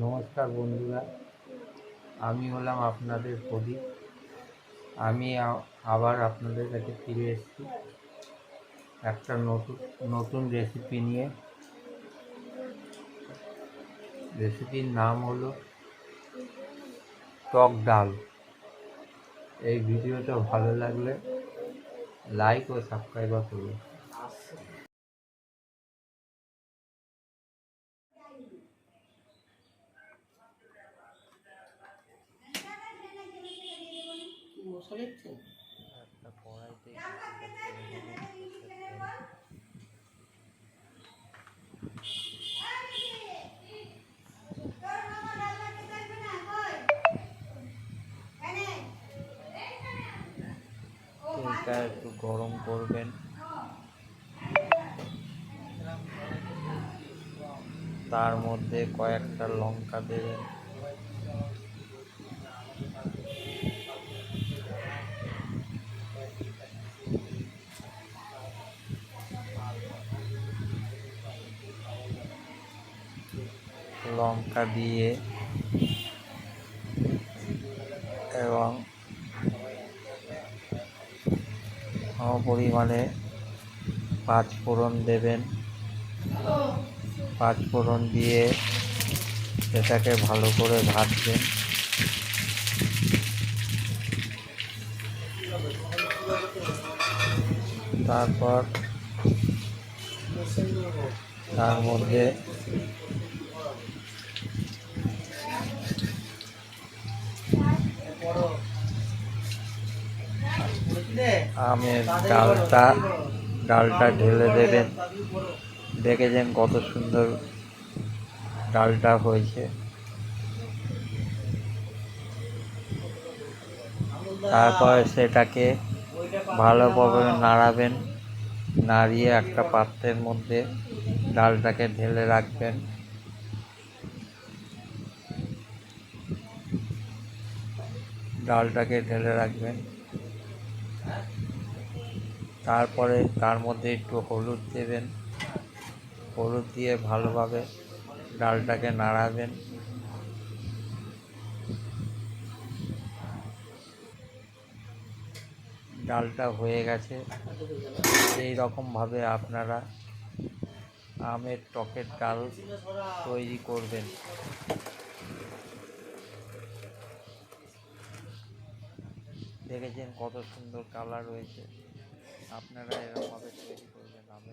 নমস্কার বন্ধুরা, আমি হলাম আপনাদের প্রদীপ। আমি আবার আপনাদের কাছে ফিরে এসেছি। একটা নতুন নতুন রেসিপি নিয়ে। রেসিপির নাম হলো টক ডাল। এই ভিডিওটা ভালো লাগলে লাইক ও সাবস্ক্রাইবার করুন। একটু গরম করবেন। তার মধ্যে কয়েকটা লঙ্কা দেবেন। লঙ্কা দিয়ে এবং পরিমাণে পাঁচ ফোড়ন দেবেন। পাঁচ ফোড়ন দিয়ে সেটাকে ভালো করে ভাজবেন। তারপর তার মধ্যে আমের ডালটা ডালটা ঢেলে দেবেন। দেখেছেন কত সুন্দর ডালটা হয়েছে। তারপর সেটাকে ভালোভাবে নাড়াবেন, নাড়িয়ে একটা পাত্রের মধ্যে ডালটাকে ঢেলে রাখবেন। ডালটাকে ঢেলে রাখবেন। তারপরে তার মধ্যে একটু হলুদ দেবেন। হলুদ দিয়ে ভালোভাবে ডালটাকে নাড়াবেন। ডালটা হয়ে গেছে। এই রকমভাবে আপনারা আমের টকের ডাল তৈরি করবেন। দেখেছেন কত সুন্দর কালার রয়েছে। আপনারা এরকমভাবে তৈরি করবেন আমি